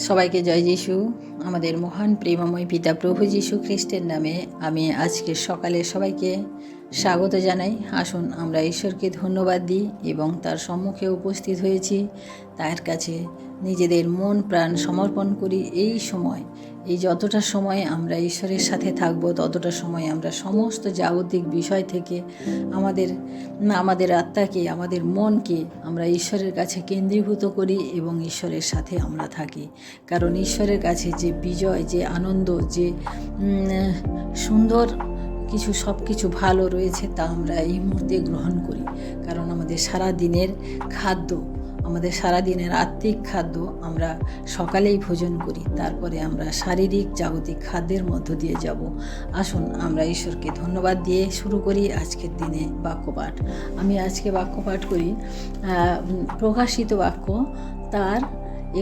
সবাইকে জয় যিশু। আমাদের মহান, প্রেমময় পিতা প্রভু যিশু খ্রিস্টের নামে আমি আজকে সকালে সবাইকে স্বাগত জানাই। আসুন, আমরা ঈশ্বরকে ধন্যবাদ দিই এবং তার সম্মুখে উপস্থিত হয়েছি। তার কাছে নিজেদের মন, প্রাণ সমর্পণ করি। এই সময় এই যতটা সময় আমরা ঈশ্বরের সাথে থাকব, ততটা সময় আমরা সমস্ত জাগতিক বিষয় থেকে আমাদের আমাদের আত্মাকে, আমাদের মনকে আমরা ঈশ্বরের কাছে কেন্দ্রীভূত করি এবং ঈশ্বরের সাথে আমরা থাকি। কারণ ঈশ্বরের কাছে যে বিজয়, যে আনন্দ, যে সুন্দর কিছু সব কিছু ভালো রয়েছে তা আমরা এই মুহূর্তে গ্রহণ করি। কারণ আমাদের সারা দিনের খাদ্য আমাদের সারা দিনের আত্মিক খাদ্য আমরা সকালেই ভোজন করি, তারপরে আমরা শারীরিক, জাগতিক খাদ্যের মধ্য দিয়ে যাব। আসুন, আমরা ঈশ্বরকে ধন্যবাদ দিয়ে শুরু করি আজকের দিনে বাক্যপাঠ। আমি আজকে বাক্যপাঠ করি প্রকাশিত বাক্য, তার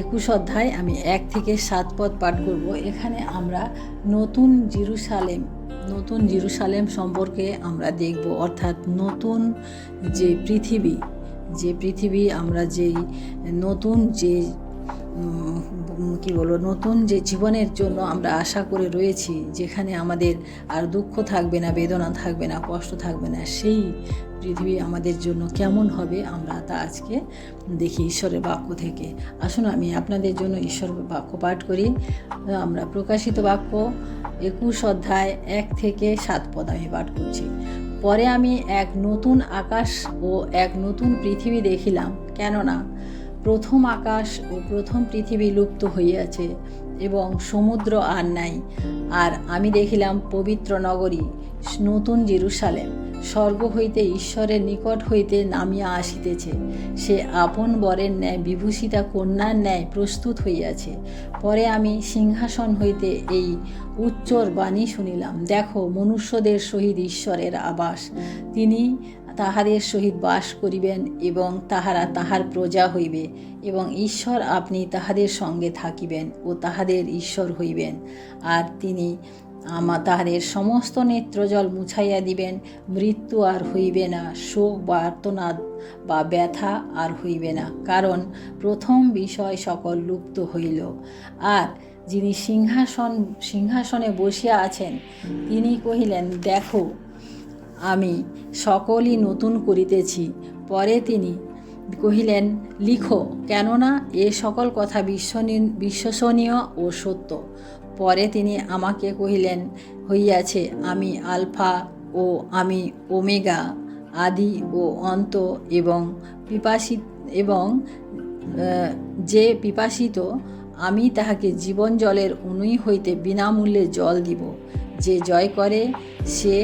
একুশ অধ্যায় আমি এক থেকে সাত পদ পাঠ করব। এখানে আমরা নতুন জিরুসালেম নতুন জিরুসালেম সম্পর্কে আমরা দেখব, অর্থাৎ নতুন যে পৃথিবী যে পৃথিবী আমরা যেই নতুন যে কি বলব, নতুন যে জীবনের জন্য আমরা আশা করে রয়েছি, যেখানে আমাদের আর দুঃখ থাকবে না, বেদনা থাকবে না, কষ্ট থাকবে না, সেই পৃথিবী আমাদের জন্য কেমন হবে আমরা তা আজকে দেখি ঈশ্বরের বাক্য থেকে। আসুন আমি আপনাদের জন্য ঈশ্বর বাক্য পাঠ করি। আমরা প্রকাশিত বাক্য একুশ অধ্যায় এক থেকে সাত পদ আমি পাঠ করছি। পরে আমি এক নতুন আকাশ ও এক নতুন পৃথিবী দেখিলাম, কেননা প্রথম আকাশ ও প্রথম পৃথিবী লুপ্ত হইয়াছে এবং সমুদ্র আর নাই। আর আমি দেখিলাম পবিত্র নগরী, নতুন জেরুসালেম। স্বর্গ হইতে ঈশ্বরের নিকট হইতে নামিয়া আসিতেছে। সে আপন বরের ন্যায় বিভূষিতা কন্যার ন্যায় প্রস্তুত হইয়াছে। পরে আমি সিংহাসন হইতে এই উচ্চর বাণী শুনিলাম। দেখো, মনুষ্যদের সহিত ঈশ্বরের আবাস। তিনি তাহাদের সহিত বাস করিবেন এবং তাহারা তাহার প্রজা হইবে এবং ঈশ্বর আপনি তাহাদের সঙ্গে থাকিবেন ও তাহাদের ঈশ্বর হইবেন। আর তিনি আমা তাহাদের সমস্ত নেত্রজল মুছাইয়া দিবেন, মৃত্যু আর হইবে না, শোক বা আর্তনাদ বা ব্যথা আর হইবে না। কারণ প্রথম বিষয় সকল লুপ্ত হইল। আর যিনি সিংহাসন, সিংহাসনে বসিয়া আছেন, তিনি কহিলেন, দেখো, আমি সকলই নতুন করিতেছি। পরে তিনি কহিলেন, লিখো, কেননা এ সকল কথা বিশ্বসনীয় ও সত্য। পরে তিনি আমাকে কহিলেন, হইয়াছে, আমি আলফা ও আমি ওমেগা আদি ও অন্ত এবং পিপাসিত এবং যে পিপাসিত, আমি তাহাকে জীবন জলের উনুই হইতে বিনামূল্যে জল দিব। যে জয় করে, সে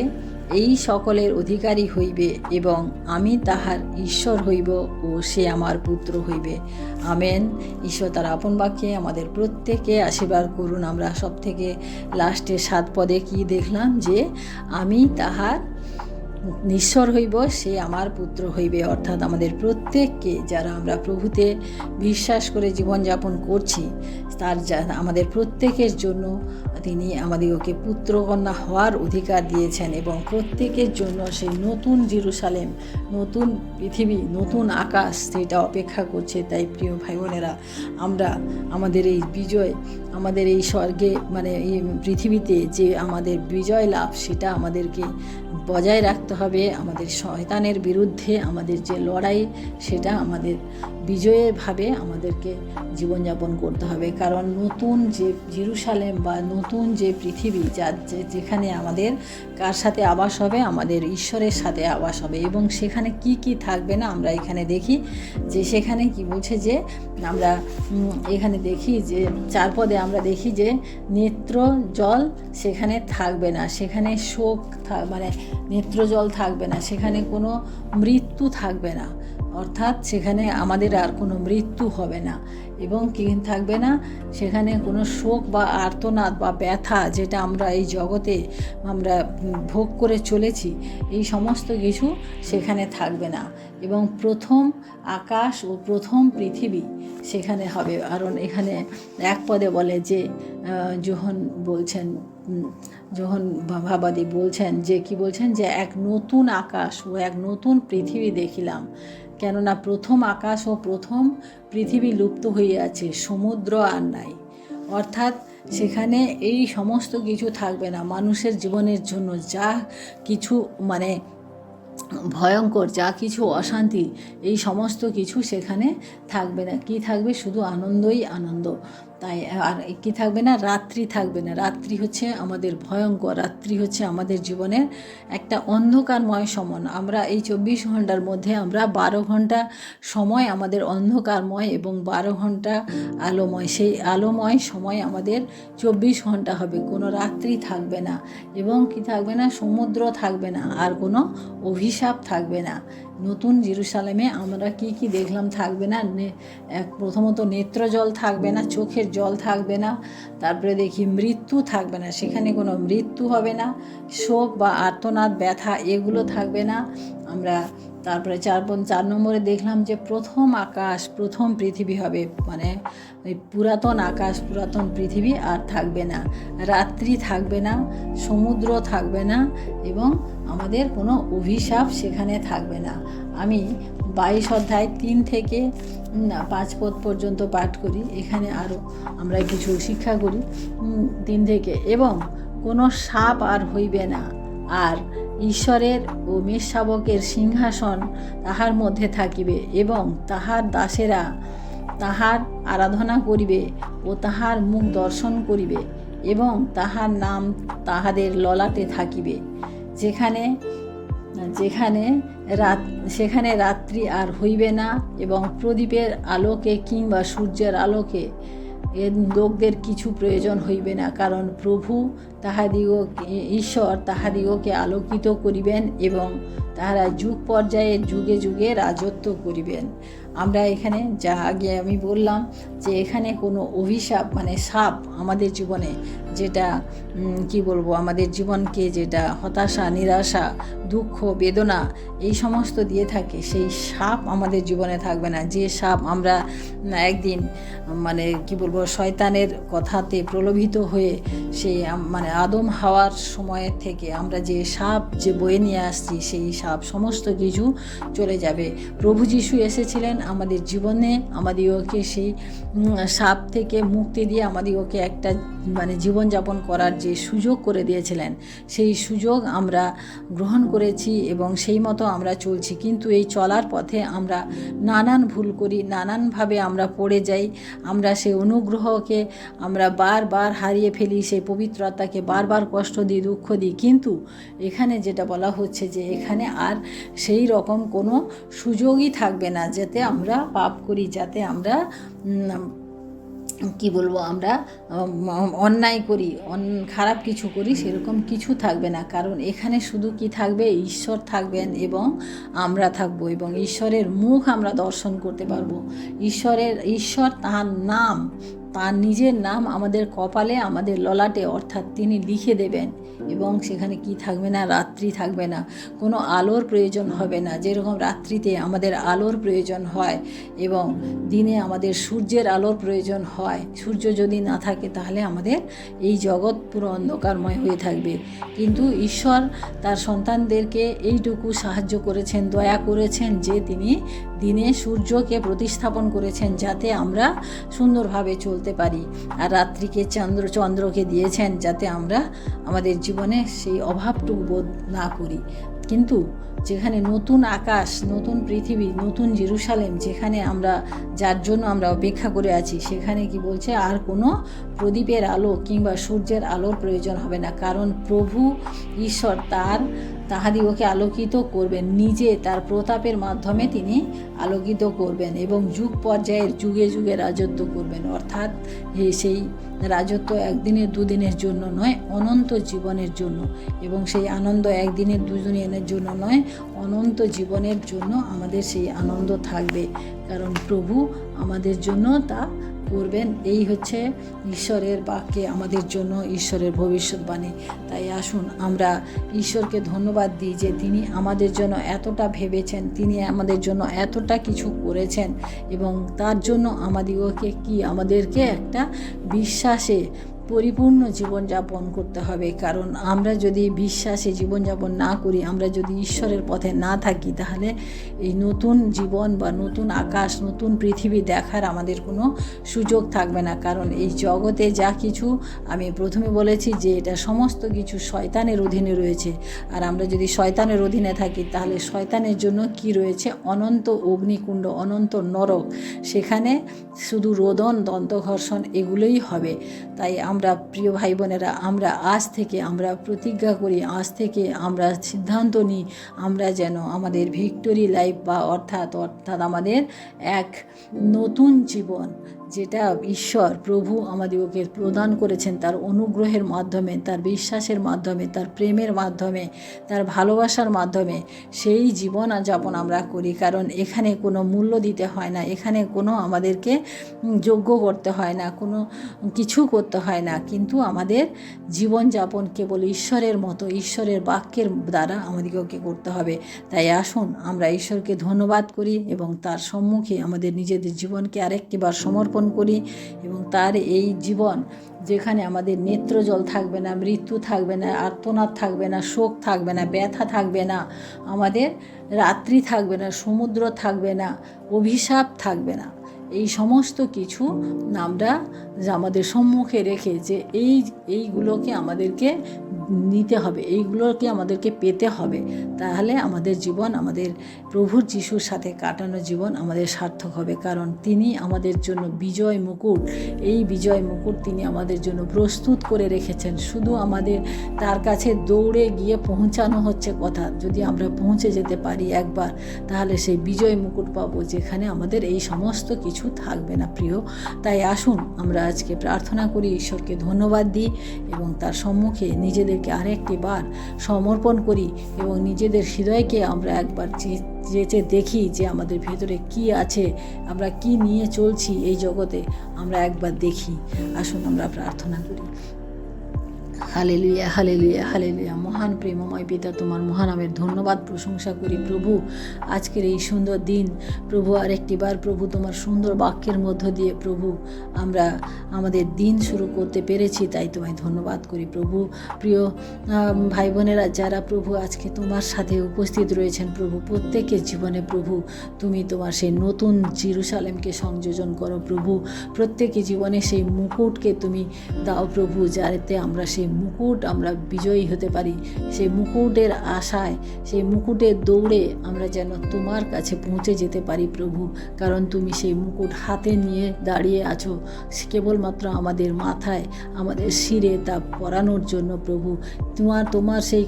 এই সকলের অধিকারী হইবে এবং আমি তাহার ঈশ্বর হইব ও সে আমার পুত্র হইবে। আমেন। ঈশ্বর তার আপন বাক্যে আমাদের প্রত্যেকে আশীর্বাদ করুন। আমরা সব থেকে লাস্টে সাত পদে কি দেখলাম? যে আমি তাহার নিঃস্বর হইব, সে আমার পুত্র হইবে। অর্থাৎ আমাদের প্রত্যেককে যারা আমরা প্রভুতে বিশ্বাস করে জীবনযাপন করছি, তার আমাদের প্রত্যেকের জন্য তিনি আমাদেরকে পুত্রকন্যা হওয়ার অধিকার দিয়েছেন এবং প্রত্যেকের জন্য সেই নতুন জিরুসালেম, নতুন পৃথিবী, নতুন আকাশ সেটা অপেক্ষা করছে। তাই প্রিয় ভাই বোনেরা আমরা আমাদের এই বিজয়, আমাদের এই স্বর্গে মানে এই পৃথিবীতে যে আমাদের বিজয় লাভ, সেটা আমাদেরকে বজায় রাখতে হবে আমাদের শয়তানের বিরুদ্ধে আমাদের যে লড়াই সেটা আমাদের বিজয়ের ভাবে আমাদেরকে জীবনযাপন করতে হবে। কারণ নতুন যে জেরুসালেম বা নতুন যে পৃথিবী যার যেখানে আমাদের কার সাথে আবাস হবে, আমাদের ঈশ্বরের সাথে আবাস হবে এবং সেখানে কি কি থাকবে না, আমরা এখানে দেখি যে সেখানে কি বলছে যে আমরা এখানে দেখি যে চার পদে আমরা দেখি যে নেত্র জল সেখানে থাকবে না, সেখানে শোক মানে নেত্র জল থাকবে না, সেখানে কোনো মৃত্যু থাকবে না। অর্থাৎ সেখানে আমাদের আর কোনো মৃত্যু হবে না এবং কি থাকবে না? সেখানে কোনো শোক বা আর্তনাদ বা ব্যথা যেটা আমরা এই জগতে আমরা ভোগ করে চলেছি, এই সমস্ত কিছু সেখানে থাকবে না। এবং প্রথম আকাশ ও প্রথম পৃথিবী সেখানে হবে। কারণ এখানে এক পদে বলে যে যোহন বলছেন যোহন ভাবাদি বলছেন যে, কি বলছেন? যে এক নতুন আকাশ ও এক নতুন পৃথিবী দেখিলাম। কেননা প্রথম আকাশ ও প্রথম পৃথিবী লুপ্ত হইয়াছে সমুদ্র আর নাই। অর্থাৎ সেখানে এই সমস্ত কিছু থাকবে না। মানুষের জীবনের জন্য যা কিছু মানে ভয়ঙ্কর, যা কিছু অশান্তি, এই সমস্ত কিছু সেখানে থাকবে না। কি থাকবে? শুধু আনন্দই আনন্দ। তাই আর কি থাকবে না? রাত্রি থাকবে না। রাত্রি হচ্ছে আমাদের ভয়ঙ্কর, রাত্রি হচ্ছে আমাদের জীবনের একটা অন্ধকারময় সমন আমরা এই চব্বিশ ঘণ্টার মধ্যে আমরা বারো ঘণ্টা সময় আমাদের অন্ধকারময় এবং বারো ঘণ্টা আলোময়, সেই আলোময় সময় আমাদের চব্বিশ ঘণ্টা হবে। কোনো রাত্রি থাকবে না। এবং কি থাকবে না? সমুদ্র থাকবে না। আর কোনো অভিশাপ থাকবে না। নতুন জেরুসালেমে আমরা কি কি দেখলাম থাকবে না? এক প্রথমত নেত্র জল থাকবে না, চোখের জল থাকবে না, তারপরে দেখি মৃত্যু থাকবে না, সেখানে কোনো মৃত্যু হবে না, শোক বা আর্তনাদ, ব্যথা এগুলো থাকবে না। আমরা তারপরে চার চার নম্বরে দেখলাম যে প্রথম আকাশ, প্রথম পৃথিবী হবে। মানে ওই পুরাতন আকাশ, পুরাতন পৃথিবী আর থাকবে না। রাত্রি থাকবে না, সমুদ্র থাকবে না এবং আমাদের কোনো অভিশাপ সেখানে থাকবে না। আমি বাইশ অধ্যায় তিন থেকে পাঁচ পদ পর্যন্ত পাঠ করি। এখানে আরও আমরা কিছু শিক্ষা করি তিন থেকে। এবং কোনো সাপ আর হইবে না। আর ঈশ্বরের ও মেষশাবকের সিংহাসন তাহার মধ্যে থাকিবে এবং তাহার দাসেরা তাহার আরাধনা করিবে ও তাহার মুখ দর্শন করিবে এবং তাহার নাম তাহাদের ললাটে থাকিবে। যেখানে যেখানে রাত, সেখানে রাত্রি আর হইবে না এবং প্রদীপের আলোকে কিংবা সূর্যের আলোকে লোকদের কিছু প্রয়োজন হইবে না, কারণ প্রভু তাহাদিগ ঈশ্বর তাহাদিগকে আলোকিত করিবেন এবং তাহারা যুগ পর্যায়ে যুগে যুগে রাজত্ব করিবেন। আমরা এখানে যা আগে আমি বললাম যে এখানে কোনো অভিশাপ মানে সাপ আমাদের জীবনে যেটা কি বলব, আমাদের জীবনকে যেটা হতাশা, নিরাশা, দুঃখ, বেদনা এই সমস্ত দিয়ে থাকে, সেই সাপ আমাদের জীবনে থাকবে না। যে সাপ আমরা একদিন মানে কি বলব, শয়তানের কথাতে প্রলোভিত হয়ে সেই মানে আদম হাওয়ার সময়ের থেকে আমরা যে সাপ যে বয়ে নিয়ে আসছি, সেই সাপ সমস্ত কিছু চলে যাবে। প্রভু যিশু এসেছিলেন আমাদের জীবনে আমাদিগকে সেই সাপ থেকে মুক্তি দিয়ে আমাদিগকে একটা মানে জীবনযাপন করার যে সুযোগ করে দিয়েছিলেন, সেই সুযোগ আমরা গ্রহণ করেছি এবং সেই মতো আমরা চলছি। কিন্তু এই চলার পথে আমরা নানান ভুল করি, নানানভাবে আমরা পড়ে যাই, আমরা সেই অনুগ্রহকে আমরা বারবার হারিয়ে ফেলি, সেই পবিত্রতাকে বারবার কষ্ট দিই, দুঃখ দিই। কিন্তু এখানে যেটা বলা হচ্ছে যে এখানে আর সেই রকম কোনো সুযোগই থাকবে না, যাতে আমরা পাপ করি, যাতে আমরা কি বলব আমরা অন্যায় করি খারাপ কিছু করি, সেরকম কিছু থাকবে না। কারণ এখানে শুধু কি থাকবে? ঈশ্বর থাকবেন এবং আমরা থাকব এবং ঈশ্বরের মুখ আমরা দর্শন করতে পারব। ঈশ্বরের, ঈশ্বর তাহার নাম তার নিজের নাম আমাদের কপালে, আমাদের ললাটে, অর্থাৎ তিনি লিখে দেবেন। এবং সেখানে কি থাকবে না, রাত্রি থাকবে না, কোনো আলোর প্রয়োজন হবে না। যেরকম রাত্রিতে আমাদের আলোর প্রয়োজন হয় এবং দিনে আমাদের সূর্যের আলোর প্রয়োজন হয়। সূর্য যদি না থাকে তাহলে আমাদের এই জগৎ পুরো অন্ধকারময় হয়ে থাকবে। কিন্তু ঈশ্বর তার সন্তানদেরকে এইটুকু সাহায্য করেছেন, দয়া করেছেন যে তিনি দিনে সূর্যকে প্রতিস্থাপন করেছেন যাতে আমরা সুন্দরভাবে চলতে পারি। আর রাত্রিকে চন্দ্র, চন্দ্রকে দিয়েছেন যাতে আমরা আমাদের জীবনে সেই অভাবটুকু বোধ না করি। কিন্তু যেখানে নতুন আকাশ, নতুন পৃথিবী, নতুন জেরুসালেম, যেখানে আমরা, যার জন্য আমরা অপেক্ষা করে আছি, সেখানে কি বলছে, আর কোনো প্রদীপের আলো কিংবা সূর্যের আলোর প্রয়োজন হবে না। কারণ প্রভু ঈশ্বর তার তাহাদিগকে আলোকিত করবেন, নিজে তার প্রতাপের মাধ্যমে তিনি আলোকিত করবেন এবং যুগ পর্যায়ের, যুগে যুগে রাজত্ব করবেন। অর্থাৎ সেই রাজত্ব একদিনের, দুদিনের জন্য নয়, অনন্ত জীবনের জন্য এবং সেই আনন্দ একদিনের, দুদিনের জন্য নয় অনন্ত জীবনের জন্য আমাদের সেই আনন্দ থাকবে। কারণ প্রভু আমাদের জন্য তা করবেন। এই হচ্ছে ঈশ্বরের বাক্যে আমাদের জন্য ঈশ্বরের ভবিষ্যৎবাণী। তাই আসুন, আমরা ঈশ্বরকে ধন্যবাদ দিই যে তিনি আমাদের জন্য এতটা ভেবেছেন, তিনি আমাদের জন্য এতটা কিছু করেছেন এবং তার জন্য আমাদিগকে কি আমাদেরকে একটা বিশ্বাসে পরিপূর্ণ জীবনযাপন করতে হবে। কারণ আমরা যদি বিশ্বাসে জীবনযাপন না করি, আমরা যদি ঈশ্বরের পথে না থাকি, তাহলে এই নতুন জীবন বা নতুন আকাশ, নতুন পৃথিবী দেখার আমাদের কোনো সুযোগ থাকবে না। কারণ এই জগতে যা কিছু আমি প্রথমে বলেছি যে, এটা সমস্ত কিছু শয়তানের অধীনে রয়েছে। আর আমরা যদি শয়তানের অধীনে থাকি, তাহলে শয়তানের জন্য কি রয়েছে? অনন্ত অগ্নিকুণ্ড, অনন্ত নরক। সেখানে শুধু রোদন, দন্তঘর্ষণ এগুলোই হবে। তাই আমরা প্রিয় ভাই বোনেরা আমরা আজ থেকে আমরা প্রতিজ্ঞা করি, আজ থেকে আমরা সিদ্ধান্ত নিই, আমরা যেন আমাদের ভিক্টোরি লাইফ বা অর্থাৎ অর্থাৎ আমাদের এক নতুন জীবন, যেটা ঈশ্বর, প্রভু আমাদেরকে প্রদান করেছেন তার অনুগ্রহের মাধ্যমে, তার বিশ্বাসের মাধ্যমে, তার প্রেমের মাধ্যমে, তার ভালোবাসার মাধ্যমে, সেই জীবন যাপন আমরা করি। কারণ এখানে কোনো মূল্য দিতে হয় না, এখানে কোনো আমাদেরকে যোগ্য করতে হয় না, কোনো কিছু করতে হয় না, কিন্তু আমাদের জীবনযাপন কেবল ঈশ্বরের মতো, ঈশ্বরের বাক্যের দ্বারা আমাদেরকে করতে হবে। তাই আসুন, আমরা ঈশ্বরকে ধন্যবাদ করি এবং তার সম্মুখে আমাদের নিজেদের জীবনকে আরেকটিবার সমর্পণ করি এবং তার এই জীবন, যেখানে আমাদের নেত্র জল থাকবে না, মৃত্যু থাকবে না, আর্তনাদ থাকবে না, শোক থাকবে না, ব্যথা থাকবে না, আমাদের রাত্রি থাকবে না, সমুদ্র থাকবে না, অভিশাপ থাকবে না। এই সমস্ত কিছু আমরা আমাদের সম্মুখে রেখে যে এই এইগুলোকে আমাদেরকে নিতে হবে, এইগুলোকে আমাদেরকে পেতে হবে। তাহলে আমাদের জীবন, আমাদের প্রভুর যিশুর সাথে কাটানো জীবন আমাদের সার্থক হবে, কারণ তিনি আমাদের জন্য বিজয় মুকুট। এই বিজয় মুকুট তিনি আমাদের জন্য প্রস্তুত করে রেখেছেন। শুধু আমাদের তার কাছে দৌড়ে গিয়ে পৌঁছানো হচ্ছে কথা, যদি আমরা পৌঁছে যেতে পারি একবার, তাহলে সেই বিজয় মুকুট পাবো যেখানে আমাদের এই সমস্ত কিছু থাকবে না প্রিয়। তাই আসুন, আমরা আজকে প্রার্থনা করি, ঈশ্বরকে ধন্যবাদ দিই এবং তার সম্মুখে নিজেদেরকে আরেকটি বার সমর্পণ করি এবং নিজেদের হৃদয়কে আমরা একবার যেচে দেখি যে আমাদের ভেতরে কি আছে, আমরা কি নিয়ে চলছি এই জগতে, আমরা একবার দেখি। আসুন আমরা প্রার্থনা করি। Hallelujah hallelujah hallelujah. মহান প্রেমময় পিতা, তোমার মহানামের ধন্যবাদ, প্রশংসা করি প্রভু। আজকের এই সুন্দর দিন, প্রভু আরেকটি বার প্রভু তোমার সুন্দর বাক্যের মধ্য দিয়ে প্রভু, আমরা আমাদের দিন শুরু করতে পেরেছি, তাই তোমায় ধন্যবাদ করি প্রভু। প্রিয় ভাই বোনেরা যারা প্রভু আজকে তোমার সাথে উপস্থিত রয়েছেন, প্রভু, প্রত্যেকের জীবনে প্রভু, তুমি তোমার সেই নতুন জিরুসালেমকে সংযোজন করো প্রভু। প্রত্যেকের জীবনে সেই মুকুটকে তুমি দাও প্রভু, যাতে আমরা সেই মুকুট আমরা বিজয়ী হতে পারি, সেই মুকুটের আশায়, সেই মুকুটের দৌড়ে আমরা যেন তোমার কাছে পৌঁছে যেতে পারি প্রভু। কারণ তুমি সেই মুকুট হাতে নিয়ে দাঁড়িয়ে আছো, কেবলমাত্র আমাদের মাথায়, আমাদের শিরে তা পরানোর জন্য প্রভু। তোমার তোমার সেই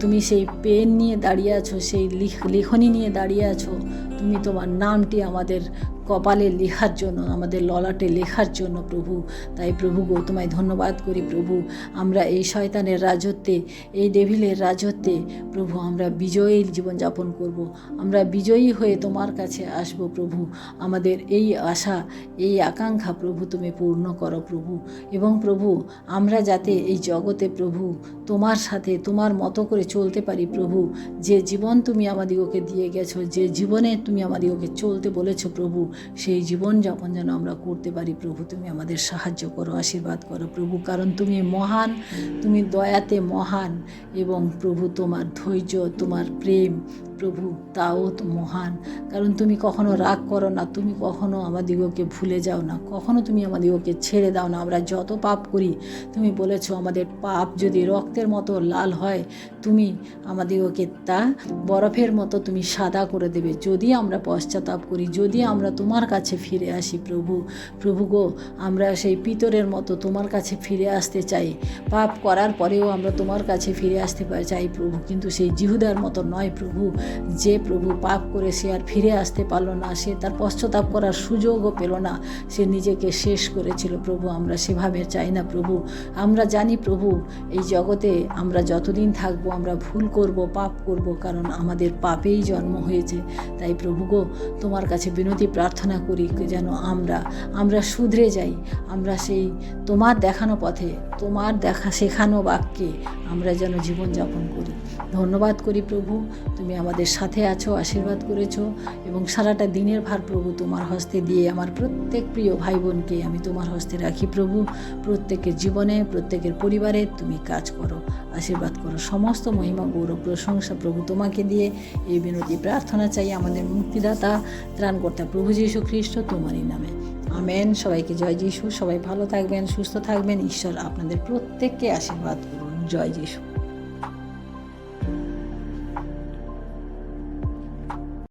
তুমি সেই পেন নিয়ে দাঁড়িয়ে আছো, সেই লিখনি নিয়ে দাঁড়িয়ে আছো, তুমি তোমার নামটি আমাদের কপালে লেখার জন্য, আমাদের ললাটে লেখার জন্য প্রভু। তাই প্রভু গো, তোমায় ধন্যবাদ করি প্রভু। আমরা এই শয়তানের রাজত্বে, এই ডেভিলের রাজত্বে প্রভু, আমরা বিজয়ী জীবনযাপন করব। আমরা বিজয়ী হয়ে তোমার কাছে আসব প্রভু। আমাদের এই আশা, এই আকাঙ্ক্ষা প্রভু, তুমি পূর্ণ করো প্রভু। এবং প্রভু, আমরা যাতে এই জগতে প্রভু, তোমার সাথে, তোমার মতো করে চলতে পারি প্রভু। যে জীবন তুমি আমাদিগকে দিয়ে গেছো, যে জীবনে তুমি আমাদিগকে চলতে বলেছ প্রভু সেই জীবন জীবনযাপন যেন আমরা করতে পারি, প্রভু তুমি আমাদের সাহায্য করো, আশীর্বাদ করো। প্রভু, কারণ তুমি মহান, তুমি দয়াতে মহান এবং প্রভু তোমার ধৈর্য, তোমার প্রেম প্রভু তাও তো মহান। কারণ তুমি কখনো রাগ করো না, তুমি কখনো আমাদিগকে ভুলে যাও না, কখনো তুমি আমাদিগকে ছেড়ে দাও না। আমরা যত পাপ করি, তুমি বলেছ আমাদের পাপ যদি রক্তের মতো লাল হয়, তুমি আমাদিগকে তা বরফের মতো তুমি সাদা করে দেবে। যদি আমরা পশ্চাতাপ করি, যদি আমরা তোমার কাছে ফিরে আসি প্রভু প্রভু গো, আমরা সেই পিতরের মতো তোমার কাছে ফিরে আসতে চাই। পাপ করার পরেও আমরা তোমার কাছে ফিরে আসতে চাই প্রভু, কিন্তু সেই জিহুদার মতো নয় প্রভু। যে প্রভু পাপ করে সে আর ফিরে আসতে পারল না, সে তার পশ্চাতাপ করার সুযোগও পেল না। সে নিজেকে শেষ করেছিল। প্রভু, আমরা সেভাবে চাই না প্রভু। আমরা জানি প্রভু, এই জগতে আমরা যতদিন থাকব, আমরা ভুল করব, পাপ করব, কারণ আমাদের পাপেই জন্ম হয়েছে। তাই প্রভু গো, তোমার কাছে বিনতি প্রার্থনা করি যেন আমরা আমরা শুধরে যাই। আমরা সেই তোমার দেখানো পথে, তোমার দেখা শেখানো বাক্যে আমরা যেন জীবনযাপন করি। ধন্যবাদ করি প্রভু, তুমি আমাদের সাথে আছো, আশীর্বাদ করেছ এবং সারাটা দিনের ভার প্রভু তোমার হস্তে দিয়ে আমার প্রত্যেক প্রিয় ভাই বোনকে আমি তোমার হস্তে রাখি প্রভু। প্রত্যেকের জীবনে, প্রত্যেকের পরিবারে তুমি কাজ করো, আশীর্বাদ করো। সমস্ত মহিমা, গৌরব, প্রশংসা প্রভু তোমাকে দিয়ে এই বিনতি প্রার্থনা চাই আমাদের মুক্তিদাতা, ত্রাণকর্তা প্রভু যীশু খ্রিস্ট তোমারই নামে। আমেন। সবাইকে জয় যিশু। সবাই ভালো থাকবেন, সুস্থ থাকবেন। ঈশ্বর আপনাদের প্রত্যেককে আশীর্বাদ করুন। জয় যিশু।